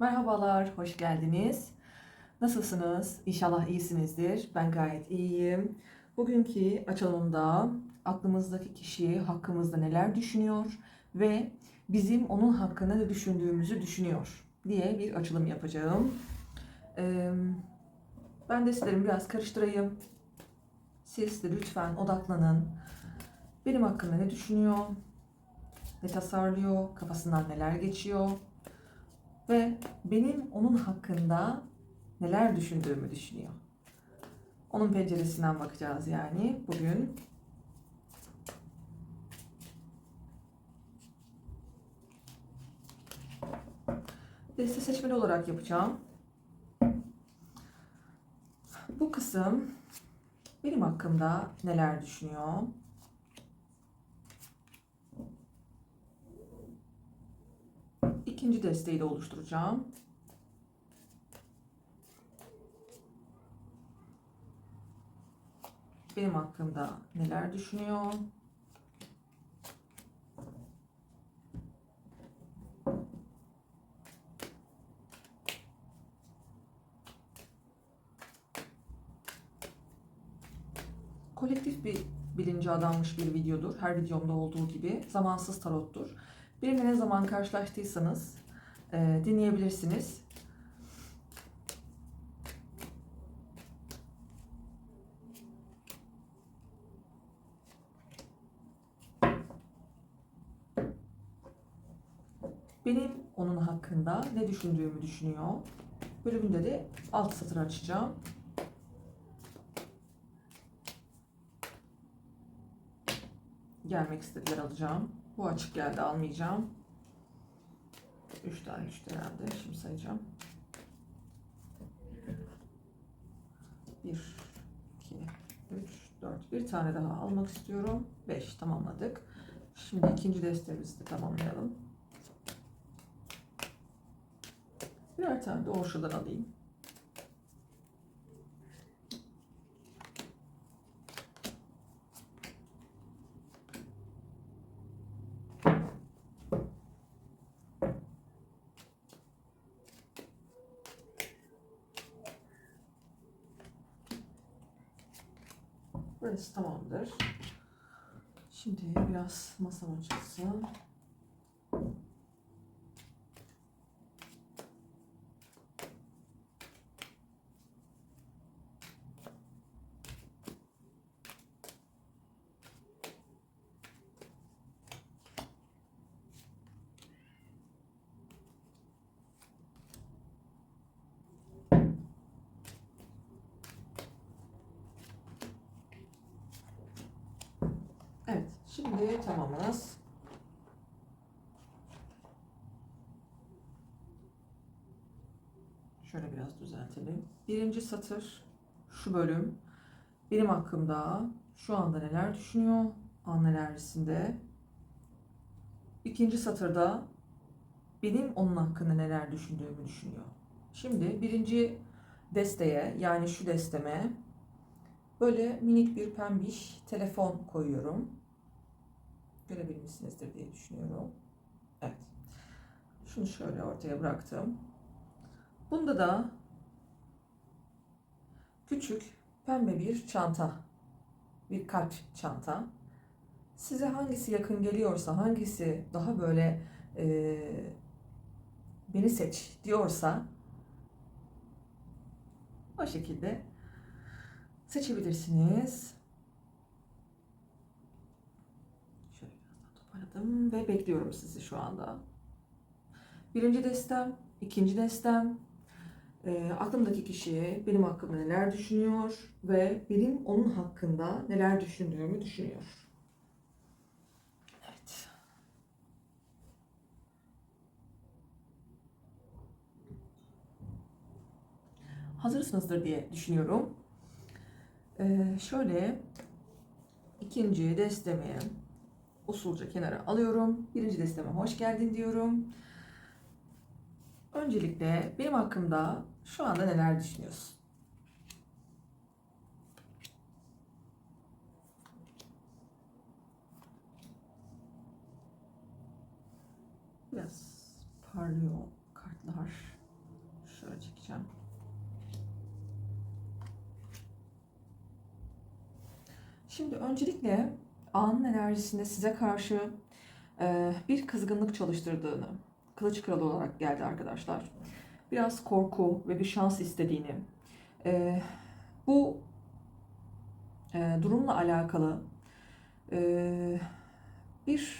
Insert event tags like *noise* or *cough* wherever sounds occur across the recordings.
Merhabalar, hoş geldiniz. Nasılsınız? İnşallah iyisinizdir. Ben gayet iyiyim. Bugünkü açılımda aklımızdaki kişi hakkımızda neler düşünüyor ve bizim onun hakkında ne düşündüğümüzü düşünüyor diye bir açılım yapacağım. Ee, Ben de sizleri biraz karıştırayım. Siz de lütfen odaklanın. Benim hakkında ne düşünüyor? Ne tasarlıyor? Kafasından neler geçiyor? Ve benim onun hakkında neler düşündüğümü düşünüyor. Onun penceresinden bakacağız yani bugün. Deste seçmeli olarak yapacağım. Bu kısım benim hakkımda neler düşünüyor? İkinci desteği de oluşturacağım. Benim hakkımda neler düşünüyor? Kolektif bir bilince adanmış bir videodur. Her videomda olduğu gibi zamansız tarottur. Benimle ne zaman karşılaştıysanız e, dinleyebilirsiniz. Benim onun hakkında ne düşündüğümü düşünüyor. Bölümünde de alt satır açacağım. Gelmek istediler alacağım. Bu açık geldi almayacağım. 3 tane düştü herhalde. Şimdi sayacağım. 1, 2, 3, 4. Bir tane daha almak istiyorum. 5 tamamladık. Şimdi ikinci destemizi de tamamlayalım. Birer tane de orşadan alayım. Burası tamamdır. Şimdi biraz masam açılsın. Evet, şimdi tamamız. Şöyle biraz düzeltelim. Birinci satır, şu bölüm. Benim hakkımda şu anda neler düşünüyor? An enerjisinde. İkinci satırda benim onun hakkında neler düşündüğümü düşünüyor. Şimdi birinci desteye yani şu desteme böyle minik bir pembiş telefon koyuyorum görebilmişsinizdir diye düşünüyorum. Evet. Şunu şöyle ortaya bıraktım. Bunda da küçük pembe bir çanta. Bir kalp çanta. Size hangisi yakın geliyorsa, hangisi daha böyle e, beni seç diyorsa o şekilde seçebilirsiniz. Şöyle toparladım ve bekliyorum sizi şu anda. Birinci destem, ikinci destem. E, aklımdaki kişi benim hakkımda neler düşünüyor ve benim onun hakkında neler düşündüğümü düşünüyor. Evet. Hazırsınızdır diye düşünüyorum. E, şöyle ikinci destemi usulca kenara alıyorum. Birinci desteme hoş geldin diyorum. Öncelikle benim hakkımda şu anda neler düşünüyorsun? Biraz parlıyor kartlar. seçeceğim. Şimdi öncelikle anın enerjisinde size karşı e, bir kızgınlık çalıştırdığını, kılıç kralı olarak geldi arkadaşlar. Biraz korku ve bir şans istediğini, e, bu e, durumla alakalı e, bir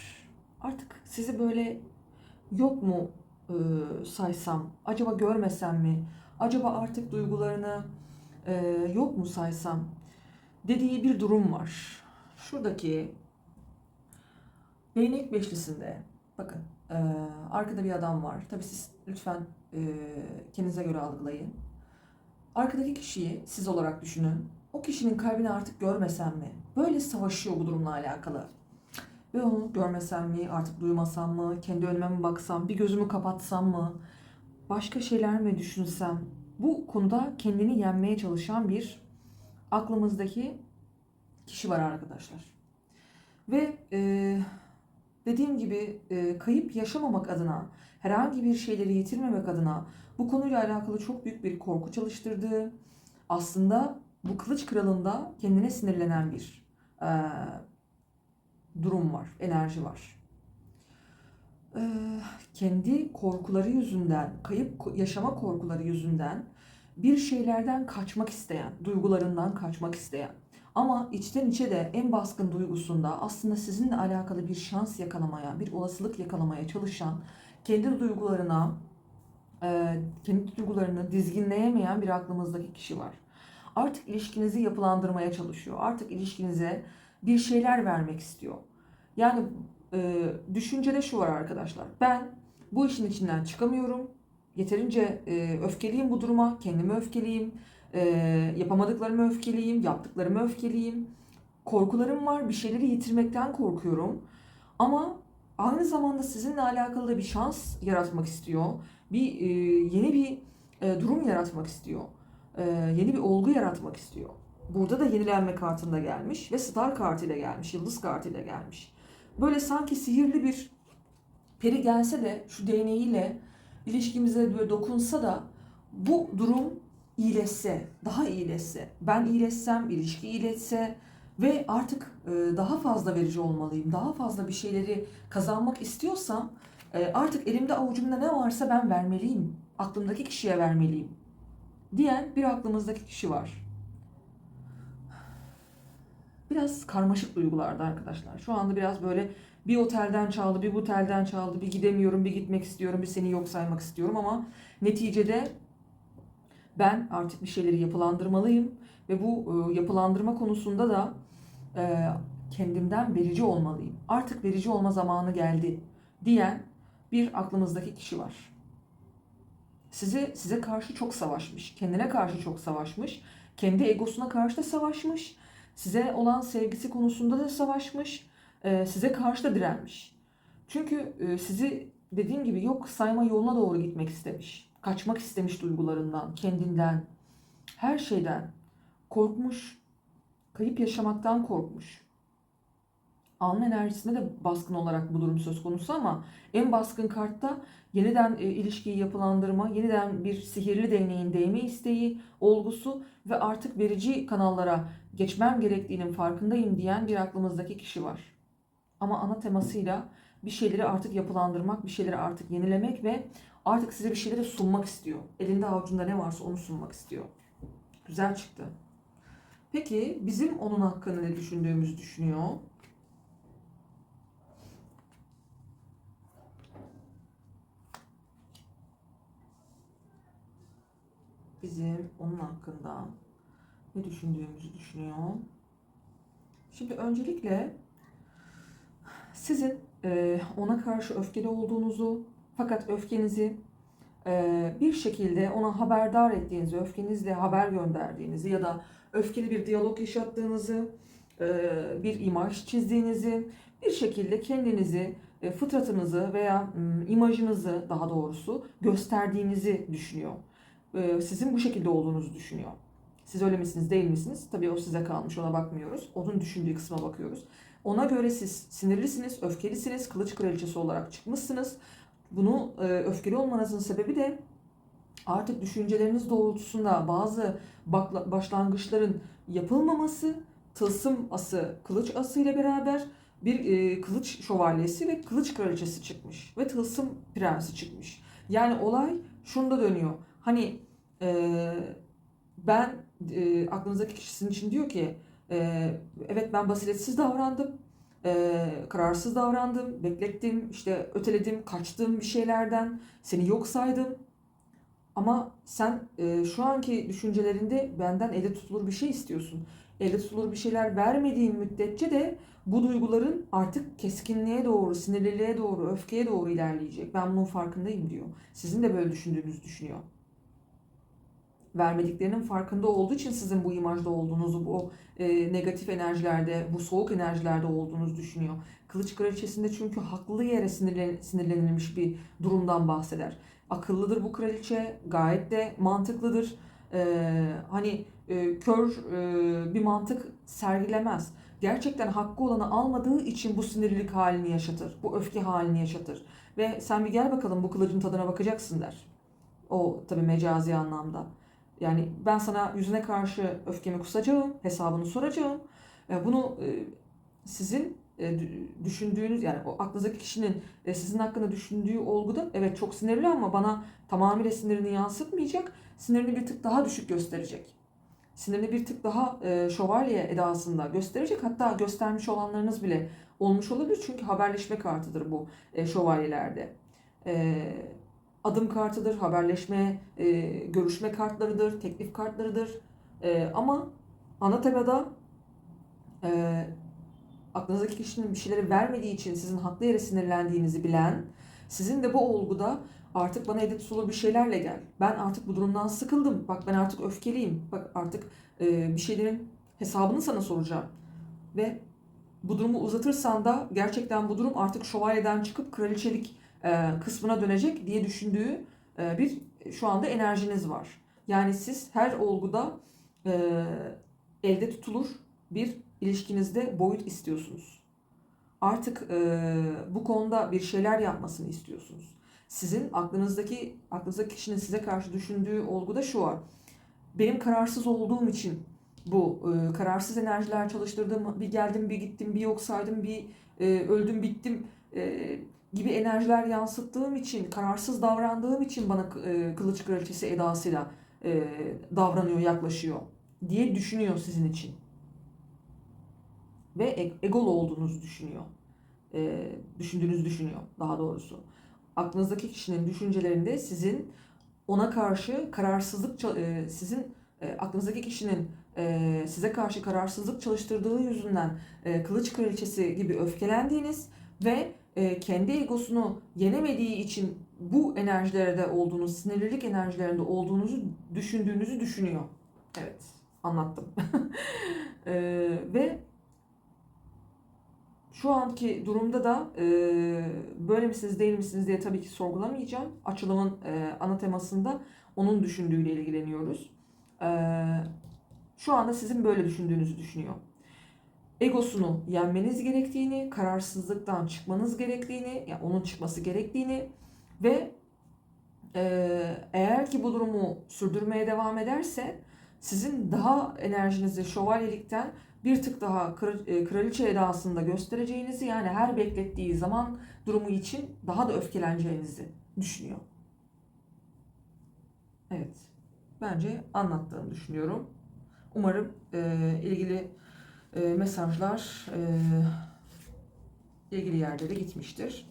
artık sizi böyle yok mu e, saysam, acaba görmesem mi, acaba artık duygularını e, yok mu saysam dediği bir durum var. Şuradaki değnek beşlisinde bakın e, arkada bir adam var. Tabii siz lütfen e, kendinize göre algılayın. Arkadaki kişiyi siz olarak düşünün. O kişinin kalbini artık görmesem mi? Böyle savaşıyor bu durumla alakalı. Ve onu görmesem mi, artık duymasam mı, kendi önüme mi baksam, bir gözümü kapatsam mı, başka şeyler mi düşünsem? Bu konuda kendini yenmeye çalışan bir aklımızdaki kişi var arkadaşlar. Ve e, dediğim gibi e, kayıp yaşamamak adına, herhangi bir şeyleri yitirmemek adına bu konuyla alakalı çok büyük bir korku çalıştırdığı, aslında bu kılıç kralında kendine sinirlenen bir e, durum var, enerji var. E, kendi korkuları yüzünden, kayıp yaşama korkuları yüzünden bir şeylerden kaçmak isteyen, duygularından kaçmak isteyen ama içten içe de en baskın duygusunda aslında sizinle alakalı bir şans yakalamaya, bir olasılık yakalamaya çalışan, kendi duygularına, e, kendi duygularını dizginleyemeyen bir aklımızdaki kişi var. Artık ilişkinizi yapılandırmaya çalışıyor. Artık ilişkinize bir şeyler vermek istiyor. Yani e, düşüncede şu var arkadaşlar. Ben bu işin içinden çıkamıyorum. Yeterince e, öfkeliyim bu duruma. Kendime öfkeliyim. E, yapamadıklarımı öfkeliyim. Yaptıklarımı öfkeliyim. Korkularım var. Bir şeyleri yitirmekten korkuyorum. Ama aynı zamanda sizinle alakalı da bir şans yaratmak istiyor. Bir e, yeni bir e, durum yaratmak istiyor. E, yeni bir olgu yaratmak istiyor. Burada da yenilenme kartında gelmiş ve star kartıyla gelmiş, yıldız kartıyla gelmiş. Böyle sanki sihirli bir peri gelse de şu değneğiyle ilişkimize böyle dokunsa da bu durum iyileşse, daha iyileşse, ben iyileşsem, ilişki iyileşse ve artık e, daha fazla verici olmalıyım, daha fazla bir şeyleri kazanmak istiyorsam e, artık elimde avucumda ne varsa ben vermeliyim, aklımdaki kişiye vermeliyim diyen bir aklımızdaki kişi var. Biraz karmaşık duygularda arkadaşlar. Şu anda biraz böyle bir otelden çaldı, bir bu otelden çaldı, bir gidemiyorum, bir gitmek istiyorum, bir seni yok saymak istiyorum ama neticede ben artık bir şeyleri yapılandırmalıyım ve bu e, yapılandırma konusunda da e, kendimden verici olmalıyım. Artık verici olma zamanı geldi diyen bir aklımızdaki kişi var. Size size karşı çok savaşmış, kendine karşı çok savaşmış, kendi egosuna karşı da savaşmış, size olan sevgisi konusunda da savaşmış, e, size karşı da direnmiş. Çünkü sizi dediğim gibi yok sayma yoluna doğru gitmek istemiş. Kaçmak istemiş duygularından, kendinden, her şeyden korkmuş, kayıp yaşamaktan korkmuş. Alma enerjisinde de baskın olarak bu durum söz konusu ama en baskın kartta yeniden e, ilişkiyi yapılandırma, yeniden bir sihirli değneğin değme isteği, olgusu ve artık verici kanallara geçmem gerektiğinin farkındayım diyen bir aklımızdaki kişi var. Ama ana temasıyla bir şeyleri artık yapılandırmak, bir şeyleri artık yenilemek ve artık size bir şeyleri sunmak istiyor. Elinde avucunda ne varsa onu sunmak istiyor. Güzel çıktı. Peki bizim onun hakkında ne düşündüğümüzü düşünüyor? Bizim onun hakkında ne düşündüğümüzü düşünüyor. Şimdi öncelikle sizin ona karşı öfkeli olduğunuzu fakat öfkenizi e, bir şekilde ona haberdar ettiğinizi, öfkenizle haber gönderdiğinizi ya da öfkeli bir diyalog yaşattığınızı, e, bir imaj çizdiğinizi, bir şekilde kendinizi, e, fıtratınızı veya imajınızı daha doğrusu gösterdiğinizi düşünüyor. Sizin bu şekilde olduğunuzu düşünüyor. Siz öyle misiniz değil misiniz? Tabii o size kalmış ona bakmıyoruz. Onun düşündüğü kısma bakıyoruz. Ona göre siz sinirlisiniz, öfkelisiniz, kılıç kraliçesi olarak çıkmışsınız. Bunu e, öfkeli olmanızın sebebi de artık düşünceleriniz doğrultusunda bazı başlangıçların yapılmaması, tılsım ası, kılıç ası ile beraber bir e, kılıç şövalyesi ve kılıç kraliçesi çıkmış ve tılsım prensi çıkmış. Yani olay şunda dönüyor. Hani e, ben e, aklınızdaki kişisinin için diyor ki e, evet ben basiretsiz davrandım, e, kararsız davrandım, beklettim, işte öteledim, kaçtım bir şeylerden, seni yok saydım. Ama sen e, şu anki düşüncelerinde benden elde tutulur bir şey istiyorsun. Elde tutulur bir şeyler vermediğin müddetçe de bu duyguların artık keskinliğe doğru, sinirliliğe doğru, öfkeye doğru ilerleyecek. Ben bunun farkındayım diyor. Sizin de böyle düşündüğünüzü düşünüyor. Vermediklerinin farkında olduğu için sizin bu imajda olduğunuzu, bu e, negatif enerjilerde, bu soğuk enerjilerde olduğunuzu düşünüyor. Kılıç kraliçesinde çünkü haklı yere sinirlen, sinirlenilmiş bir durumdan bahseder. Akıllıdır bu kraliçe, gayet de mantıklıdır. Ee, hani e, kör e, bir mantık sergilemez. Gerçekten hakkı olanı almadığı için bu sinirlilik halini yaşatır. Bu öfke halini yaşatır. Ve sen bir gel bakalım bu kılıcın tadına bakacaksın der. O tabii mecazi anlamda. Yani ben sana yüzüne karşı öfkemi kusacağım, hesabını soracağım. E, Bunu e, sizin e, dü- düşündüğünüz yani o aklınızdaki kişinin e, sizin hakkında düşündüğü olguda evet çok sinirli ama bana tamamıyla sinirini yansıtmayacak. Sinirini bir tık daha düşük gösterecek. Sinirini bir tık daha şövalye edasında gösterecek. Hatta göstermiş olanlarınız bile olmuş olabilir. Çünkü haberleşme kartıdır bu şövalyelerde. E, adım kartıdır, haberleşme, e, görüşme kartlarıdır, teklif kartlarıdır. E, ama ana temada e, aklınızdaki kişinin bir şeyleri vermediği için sizin haklı yere sinirlendiğinizi bilen, sizin de bu olguda artık bana elde tutulur bir şeylerle gel. Ben artık bu durumdan sıkıldım. Bak ben artık öfkeliyim. Bak artık e, bir şeylerin hesabını sana soracağım. Ve bu durumu uzatırsan da gerçekten bu durum artık şövalyeden çıkıp kraliçelik kısmına dönecek diye düşündüğü e, bir şu anda enerjiniz var. Yani siz her olguda e, elde tutulur bir ilişkinizde boyut istiyorsunuz. Artık e, bu konuda bir şeyler yapmasını istiyorsunuz. Sizin aklınızdaki aklınızdaki kişinin size karşı düşündüğü olguda şu var. Benim kararsız olduğum için bu e, kararsız enerjiler çalıştırdığım bir geldim bir gittim bir yok saydım bir e, öldüm bittim e, gibi enerjiler yansıttığım için kararsız davrandığım için bana e, kılıç kraliçesi edasıyla e, davranıyor yaklaşıyor diye düşünüyor sizin için ve e- egolu olduğunuzu düşünüyor. E, düşündüğünüzü düşünüyor daha doğrusu. Aklınızdaki kişinin düşüncelerinde sizin ona karşı kararsızlık e, sizin e, aklınızdaki kişinin e, size karşı kararsızlık çalıştırdığı yüzünden e, kılıç kraliçesi gibi öfkelendiğiniz ve e, kendi egosunu yenemediği için bu enerjilerde olduğunuz, sinirlilik enerjilerinde olduğunuzu düşündüğünüzü düşünüyor. Evet, anlattım. *laughs* E, ve şu anki durumda da e, böyle misiniz değil misiniz diye tabii ki sorgulamayacağım. Açılımın e, ana temasında onun düşündüğüyle ilgileniyoruz. E, şu anda sizin böyle düşündüğünüzü düşünüyor. Egosunu yenmeniz gerektiğini, kararsızlıktan çıkmanız gerektiğini, yani onun çıkması gerektiğini ve e, eğer ki bu durumu sürdürmeye devam ederse sizin daha enerjinizi şövalyelikten bir tık daha e, kraliçe edasında göstereceğinizi yani her beklettiği zaman durumu için daha da öfkeleneceğinizi düşünüyor. Evet. Bence anlattığımı düşünüyorum. Umarım e, ilgili e, mesajlar e, ilgili yerlere gitmiştir.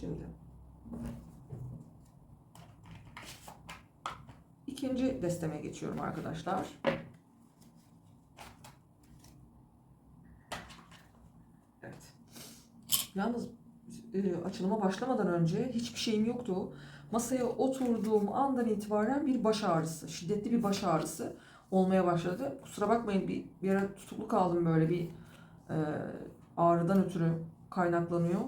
Şimdi ikinci desteme geçiyorum arkadaşlar. Evet. Yalnız e, açılıma başlamadan önce hiçbir şeyim yoktu. Masaya oturduğum andan itibaren bir baş ağrısı, şiddetli bir baş ağrısı olmaya başladı. Kusura bakmayın bir, bir ara tutuklu kaldım böyle bir e, ağrıdan ötürü kaynaklanıyor.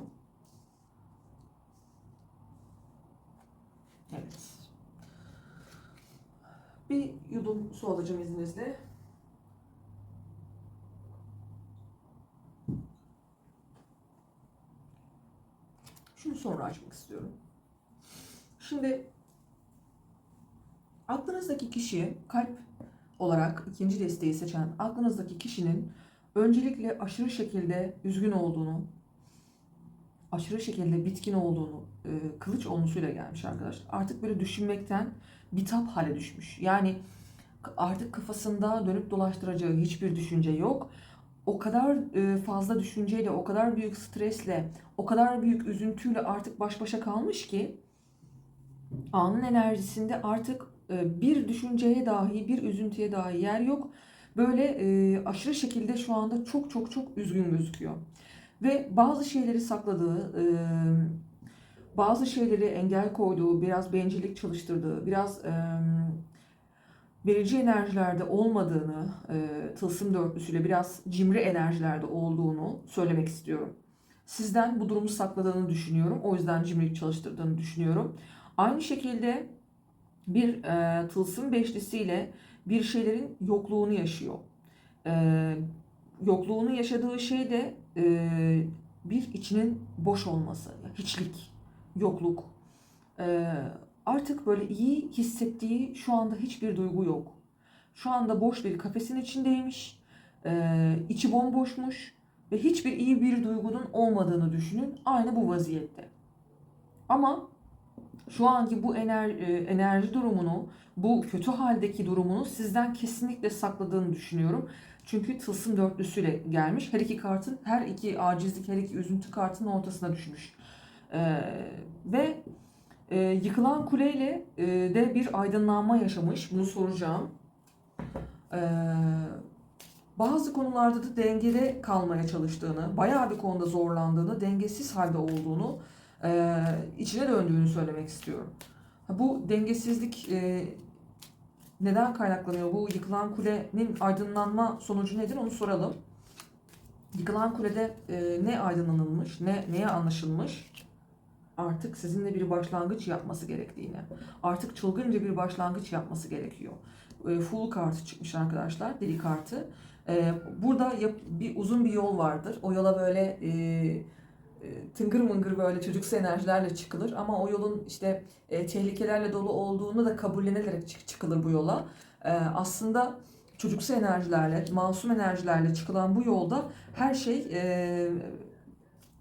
Evet. Bir yudum su alacağım izninizle. Şunu sonra açmak istiyorum. Şimdi aklınızdaki kişi kalp olarak ikinci desteği seçen aklınızdaki kişinin öncelikle aşırı şekilde üzgün olduğunu, aşırı şekilde bitkin olduğunu, e, kılıç olmuşuyla gelmiş arkadaşlar. Artık böyle düşünmekten bitap hale düşmüş. Yani artık kafasında dönüp dolaştıracağı hiçbir düşünce yok. O kadar e, fazla düşünceyle, o kadar büyük stresle, o kadar büyük üzüntüyle artık baş başa kalmış ki anın enerjisinde artık bir düşünceye dahi, bir üzüntüye dahi yer yok. Böyle e, aşırı şekilde şu anda çok çok çok üzgün gözüküyor. Ve bazı şeyleri sakladığı, e, bazı şeyleri engel koyduğu, biraz bencillik çalıştırdığı, biraz e, verici enerjilerde olmadığını, e, tılsım dörtlüsüyle biraz cimri enerjilerde olduğunu söylemek istiyorum. Sizden bu durumu sakladığını düşünüyorum. O yüzden cimrilik çalıştırdığını düşünüyorum. Aynı şekilde bir e, tılsım beşlisiyle bir şeylerin yokluğunu yaşıyor. E, yokluğunu yaşadığı şey de e, bir içinin boş olması, hiçlik, yokluk. E, artık böyle iyi hissettiği şu anda hiçbir duygu yok. Şu anda boş bir kafesin içindeymiş, e, içi bomboşmuş ve hiçbir iyi bir duygunun olmadığını düşünün. Aynı bu vaziyette. Ama şu anki bu enerji, enerji durumunu, bu kötü haldeki durumunu sizden kesinlikle sakladığını düşünüyorum. Çünkü tılsım dörtlüsüyle gelmiş. Her iki kartın, her iki acizlik, her iki üzüntü kartının ortasına düşmüş. Ee, ve e, yıkılan kuleyle e, de bir aydınlanma yaşamış. Bunu soracağım. Ee, bazı konularda da dengede kalmaya çalıştığını, bayağı bir konuda zorlandığını, dengesiz halde olduğunu, e, içine döndüğünü söylemek istiyorum. Bu dengesizlik e, neden kaynaklanıyor? Bu yıkılan kulenin aydınlanma sonucu nedir onu soralım. Yıkılan kulede e, ne aydınlanılmış, ne neye anlaşılmış? Artık sizinle bir başlangıç yapması gerektiğini, artık çılgınca bir başlangıç yapması gerekiyor. E, full kartı çıkmış arkadaşlar, deli kartı. E, burada yap, bir uzun bir yol vardır. O yola böyle e, tıngır mıngır böyle çocuksu enerjilerle çıkılır ama o yolun işte e, tehlikelerle dolu olduğunu da kabullenilerek çık- çıkılır bu yola. E, aslında çocuksu enerjilerle, masum enerjilerle çıkılan bu yolda her şey e,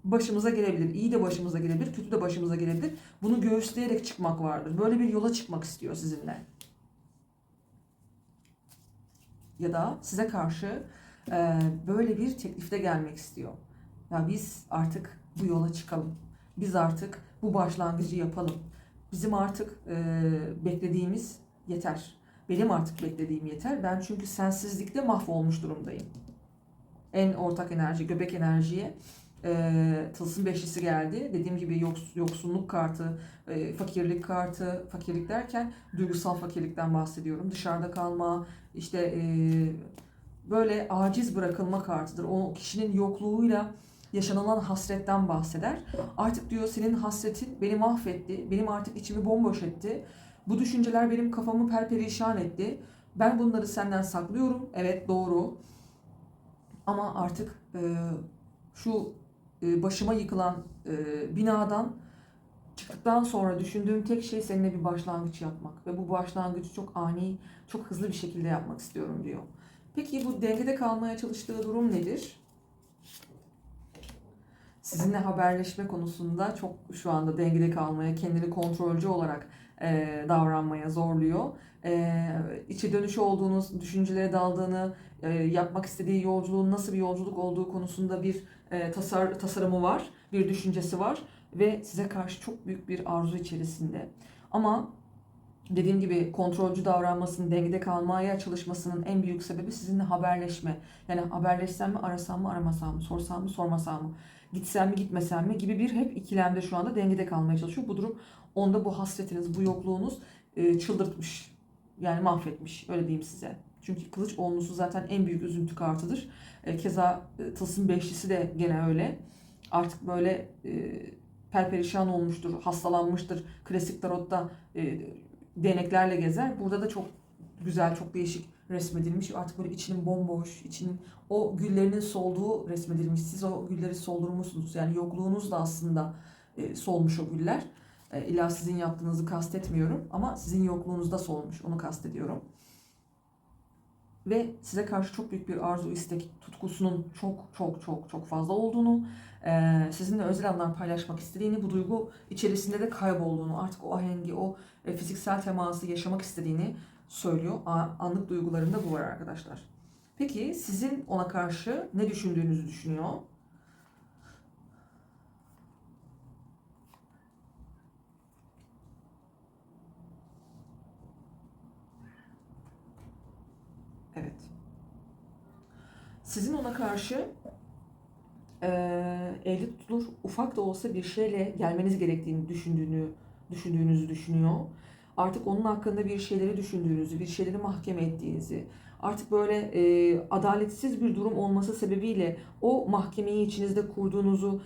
başımıza gelebilir. İyi de başımıza gelebilir, kötü de başımıza gelebilir. Bunu göğüsleyerek çıkmak vardır. Böyle bir yola çıkmak istiyor sizinle. Ya da size karşı e, böyle bir teklifte gelmek istiyor. Ya biz artık bu yola çıkalım. Biz artık bu başlangıcı yapalım. Bizim artık e, beklediğimiz yeter. Benim artık beklediğim yeter. Ben çünkü sensizlikte mahvolmuş durumdayım. En ortak enerji, göbek enerjiye e, tılsım beşlisi geldi. Dediğim gibi yoks, yoksunluk kartı, e, fakirlik kartı, fakirlik derken duygusal fakirlikten bahsediyorum. Dışarıda kalma, işte e, böyle aciz bırakılma kartıdır. O kişinin yokluğuyla yaşanılan hasretten bahseder. Artık diyor senin hasretin beni mahvetti. Benim artık içimi bomboş etti. Bu düşünceler benim kafamı perperişan etti. Ben bunları senden saklıyorum. Evet doğru. Ama artık e, şu e, başıma yıkılan e, binadan çıktıktan sonra düşündüğüm tek şey seninle bir başlangıç yapmak. Ve bu başlangıcı çok ani, çok hızlı bir şekilde yapmak istiyorum diyor. Peki bu dengede kalmaya çalıştığı durum nedir? Sizinle haberleşme konusunda çok şu anda dengede kalmaya, kendini kontrolcü olarak e, davranmaya zorluyor. E, içe dönüşü olduğunuz, düşüncelere daldığını, e, yapmak istediği yolculuğun nasıl bir yolculuk olduğu konusunda bir e, tasar, tasarımı var, bir düşüncesi var ve size karşı çok büyük bir arzu içerisinde. Ama dediğim gibi kontrolcü davranmasının, dengede kalmaya çalışmasının en büyük sebebi sizinle haberleşme. Yani haberleşsem mi, arasam mı, aramasam mı, sorsam mı, sormasam mı, gitsem mi, gitmesem mi gibi bir hep ikilemde şu anda dengede kalmaya çalışıyor. Bu durum onda bu hasretiniz, bu yokluğunuz e, çıldırtmış. Yani mahvetmiş, öyle diyeyim size. Çünkü kılıç olmusu zaten en büyük üzüntü kartıdır. E, keza e, tılsım beşlisi de gene öyle. Artık böyle e, perperişan olmuştur, hastalanmıştır. Klasik tarotta e, değneklerle gezer. Burada da çok güzel, çok değişik resmedilmiş. Artık böyle içinin bomboş, içinin o güllerinin solduğu resmedilmiş. Siz o gülleri soldurmuşsunuz. Yani yokluğunuz da aslında e, solmuş o güller. E, illa sizin yaptığınızı kastetmiyorum ama sizin yokluğunuzda solmuş onu kastediyorum. Ve size karşı çok büyük bir arzu, istek, tutkusunun çok çok çok çok fazla olduğunu, e, sizinle özel anlar paylaşmak istediğini, bu duygu içerisinde de kaybolduğunu, artık o ahengi, o e, fiziksel teması yaşamak istediğini söylüyor. A- Anlık duygularında bu var arkadaşlar. Peki sizin ona karşı ne düşündüğünüzü düşünüyor? Evet. Sizin ona karşı eee elde tutulur ufak da olsa bir şeyle gelmeniz gerektiğini düşündüğünü düşündüğünüzü düşünüyor. Artık onun hakkında bir şeyleri düşündüğünüzü, bir şeyleri mahkeme ettiğinizi, artık böyle eee, adaletsiz bir durum olması sebebiyle o mahkemeyi içinizde kurduğunuzu,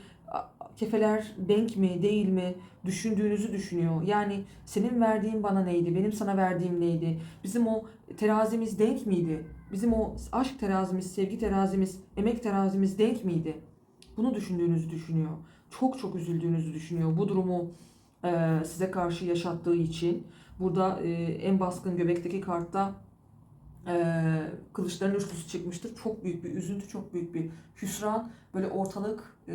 kefeler denk mi, değil mi düşündüğünüzü düşünüyor. Yani senin verdiğin bana neydi, benim sana verdiğim neydi, bizim o terazimiz denk miydi? Bizim o aşk terazimiz, sevgi terazimiz, emek terazimiz denk miydi? Bunu düşündüğünüzü düşünüyor. Çok çok üzüldüğünüzü düşünüyor. Bu durumu e, size karşı yaşattığı için. Burada e, en baskın göbekteki kartta e, kılıçların üçlüsü çıkmıştır. Çok büyük bir üzüntü, çok büyük bir hüsran. Böyle ortalık e,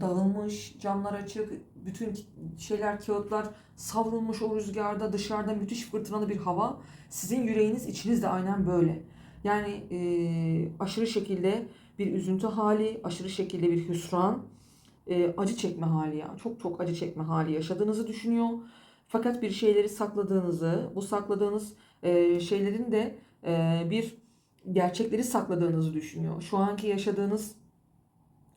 dağılmış, camlar açık, bütün şeyler, kağıtlar savrulmuş o rüzgarda, dışarıda müthiş fırtınalı bir hava. Sizin yüreğiniz, içiniz de aynen böyle. Yani e, aşırı şekilde bir üzüntü hali, aşırı şekilde bir hüsran, e, acı çekme hali ya. Çok çok acı çekme hali yaşadığınızı düşünüyor. Fakat bir şeyleri sakladığınızı, bu sakladığınız e, şeylerin de e, bir gerçekleri sakladığınızı düşünüyor. Şu anki yaşadığınız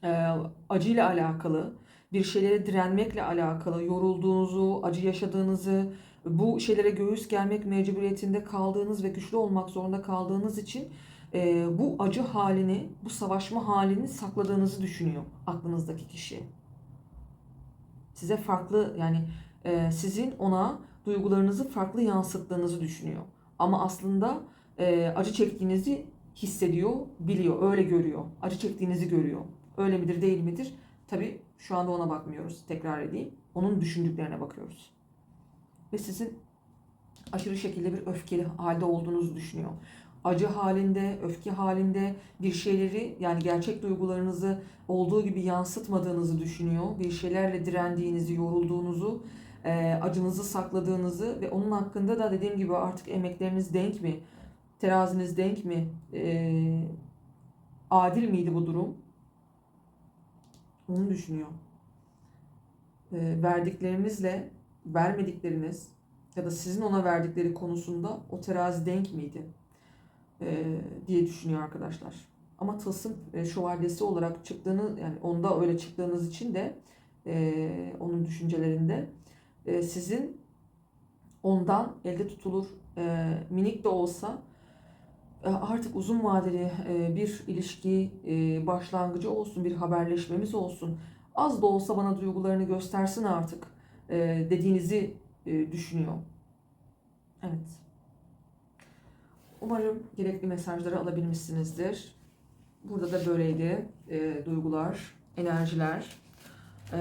e, acıyla alakalı, bir şeylere direnmekle alakalı, yorulduğunuzu, acı yaşadığınızı, bu şeylere göğüs germek mecburiyetinde kaldığınız ve güçlü olmak zorunda kaldığınız için e, bu acı halini, bu savaşma halini sakladığınızı düşünüyor aklınızdaki kişi. Size farklı yani e, sizin ona duygularınızı farklı yansıttığınızı düşünüyor. Ama aslında e, acı çektiğinizi hissediyor, biliyor, öyle görüyor. Acı çektiğinizi görüyor. Öyle midir, değil midir? Tabii şu anda ona bakmıyoruz. Tekrar edeyim. Onun düşündüklerine bakıyoruz. Ve sizin aşırı şekilde bir öfkeli halde olduğunuzu düşünüyor. Acı halinde, öfke halinde bir şeyleri yani gerçek duygularınızı olduğu gibi yansıtmadığınızı düşünüyor. Bir şeylerle direndiğinizi, yorulduğunuzu, e, acınızı sakladığınızı ve onun hakkında da dediğim gibi artık emekleriniz denk mi? Teraziniz denk mi? E, adil miydi bu durum? Onu düşünüyor. E, verdiklerinizle vermedikleriniz ya da sizin ona verdikleri konusunda o terazi denk miydi? E, diye düşünüyor arkadaşlar. Ama tılsım e, şövalyesi olarak çıktığını yani onda öyle çıktığınız için de e, onun düşüncelerinde e, sizin ondan elde tutulur e, minik de olsa e, artık uzun vadeli e, bir ilişki e, başlangıcı olsun, bir haberleşmemiz olsun. Az da olsa bana duygularını göstersin artık e, dediğinizi e, düşünüyor. Evet. Umarım gerekli mesajları alabilmişsinizdir. Burada da böyleydi e, duygular, enerjiler. E,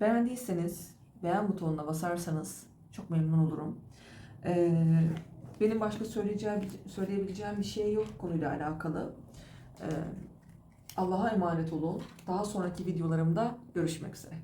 beğendiyseniz beğen butonuna basarsanız çok memnun olurum. E, benim başka söyleyeceğim, söyleyebileceğim bir şey yok konuyla alakalı. E, Allah'a emanet olun. Daha sonraki videolarımda görüşmek üzere.